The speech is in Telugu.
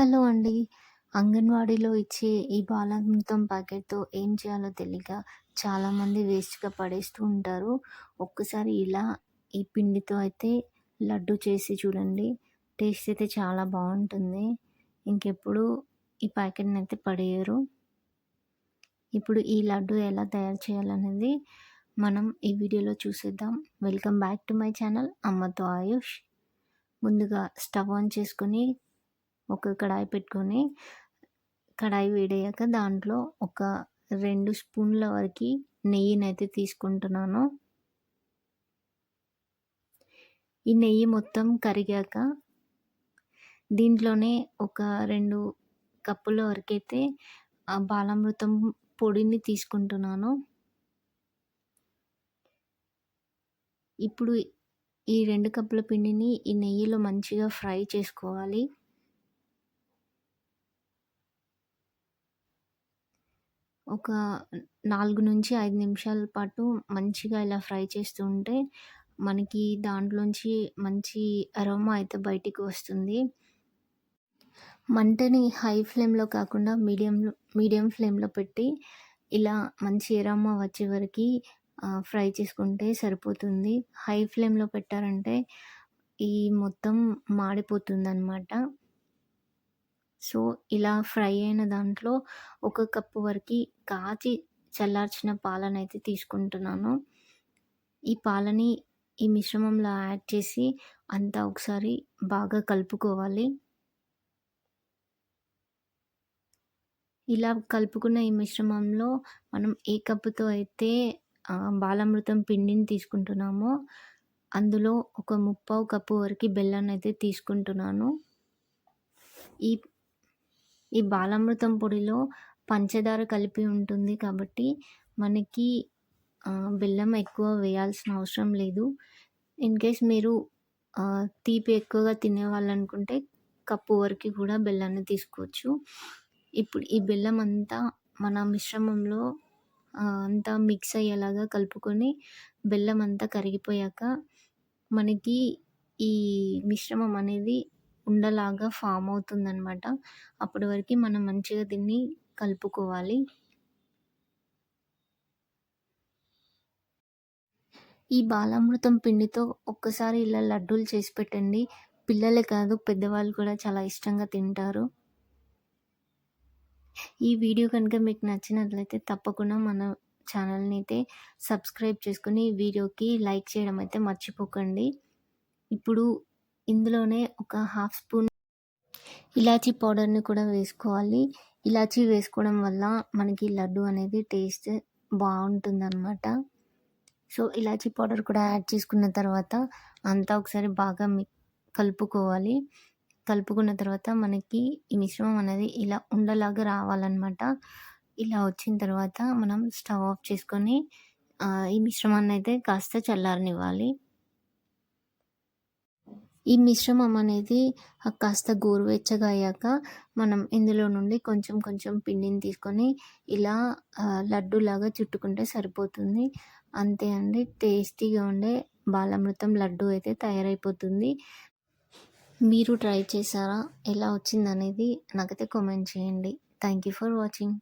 హలో అండి. అంగన్వాడీలో ఇచ్చే ఈ బాలామృతం ప్యాకెట్‌తో ఏం చేయాలో తెలియక చాలామంది వేస్ట్‌గా పడేస్తూ ఉంటారు. ఒక్కసారి ఇలా ఈ పిండితో అయితే లడ్డు చేసి చూడండి. టేస్ట్ అయితే చాలా బాగుంటుంది ఇంకెప్పుడు ఈ ప్యాకెట్‌ని అయితే పడేయరు. ఇప్పుడు ఈ లడ్డు ఎలా తయారు చేయాలనేది మనం ఈ వీడియోలో చూసేద్దాం. Welcome back to my channel అమ్మతో ఆయుష్. ముందుగా స్టవ్ ఆన్ చేసుకొని ఒక కడాయి పెట్టుకొని కడాయి వేడయ్యాక దాంట్లో ఒక రెండు స్పూన్ల వరకు నెయ్యినైతే తీసుకుంటున్నాను. ఈ నెయ్యి మొత్తం కరిగాక దీంట్లోనే ఒక రెండు కప్పుల వరకైతే బాలామృతం పొడిని తీసుకుంటున్నాను. ఇప్పుడు ఈ రెండు కప్పుల పిండిని ఈ నెయ్యిలో మంచిగా ఫ్రై చేసుకోవాలి. ఒక నాలుగు నుంచి ఐదు నిమిషాల పాటు మంచిగా ఇలా ఫ్రై చేస్తూ ఉంటే మనకి దాంట్లోంచి మంచి అరోమా అయితే బయటికి వస్తుంది. మంటని హై ఫ్లేమ్లో కాకుండా మీడియంలో మీడియం ఫ్లేమ్లో పెట్టి ఇలా మంచి అరోమా వచ్చే వరకు ఫ్రై చేసుకుంటే సరిపోతుంది. హై ఫ్లేమ్లో పెట్టారంటే ఈ మొత్తం మాడిపోతుంది అనమాట సో ఇలా ఫ్రై అయిన దాంట్లో ఒక కప్పు వరకు కాచి చల్లార్చిన పాలనైతే తీసుకుంటున్నాను. ఈ పాలని ఈ మిశ్రమంలో యాడ్ చేసి అంతా ఒకసారి బాగా కలుపుకోవాలి. ఇలా కలుపుకున్న ఈ మిశ్రమంలో మనం ఏ కప్పుతో అయితే బాలామృతం పిండిని తీసుకుంటున్నామో అందులో ఒక ముప్పావు కప్పు వరకు బెల్లాన్ని అయితే తీసుకుంటున్నాను. ఈ ఈ బాలామృతం పొడిలో పంచదార కలిపి ఉంటుంది కాబట్టి మనకి బెల్లం ఎక్కువ వేయాల్సిన అవసరం లేదు. ఇన్ కేస్ మీరు తీపి ఎక్కువగా తినేవాళ్ళు అనుకుంటే కప్పు వరకు కూడా బెల్లాన్ని తీసుకోవచ్చు. ఇప్పుడు ఈ బెల్లం అంతా మన మిశ్రమంలో అంతా మిక్స్ అయ్యేలాగా కలుపుకొని బెల్లం అంతా కరిగిపోయాక మనకి ఈ మిశ్రమం అనేది ఉండలాగా ఫామ్ అవుతుందనమాట అప్పటి వరకు మనం మంచిగా దీన్ని కలుపుకోవాలి. ఈ బాలామృతం పిండితో ఒక్కసారి ఇలా లడ్డూలు చేసి పెట్టండి. పిల్లలే కాదు పెద్దవాళ్ళు కూడా చాలా ఇష్టంగా తింటారు. ఈ వీడియో కనుక మీకు నచ్చినట్లయితే తప్పకుండా మన ఛానల్ని అయితే సబ్స్క్రైబ్ చేసుకుని వీడియోకి లైక్ చేయడం అయితే మర్చిపోకండి. ఇప్పుడు ఇందులోనే ఒక హాఫ్ స్పూన్ ఇలాచీ పౌడర్ని కూడా వేసుకోవాలి. ఇలాచీ వేసుకోవడం వల్ల మనకి లడ్డు అనేది టేస్ట్ బాగుంటుంది అనమాట సో ఇలాచీ పౌడర్ కూడా యాడ్ చేసుకున్న తర్వాత అంతా ఒకసారి బాగా మి కలుపుకోవాలి. కలుపుకున్న తర్వాత మనకి ఈ మిశ్రమం అనేది ఇలా ఉండలాగా రావాలన్నమాట. ఇలా వచ్చిన తర్వాత మనం స్టవ్ ఆఫ్ చేసుకొని ఈ మిశ్రమాన్ని అయితే కాస్త చల్లారనివ్వాలి. ఈ మిశ్రమం అనేది కాస్త గోరువెచ్చగా అయ్యాక మనం ఇందులో నుండి కొంచెం కొంచెం పిండిని తీసుకొని ఇలా లడ్డూలాగా చుట్టుకుంటే సరిపోతుంది. అంతే అండి. టేస్టీగా ఉండే బాలామృతం లడ్డు అయితే తయారైపోతుంది. మీరు ట్రై చేశారా? ఎలా వచ్చిందనేది నాకైతే కామెంట్ చేయండి. Thank you for watching.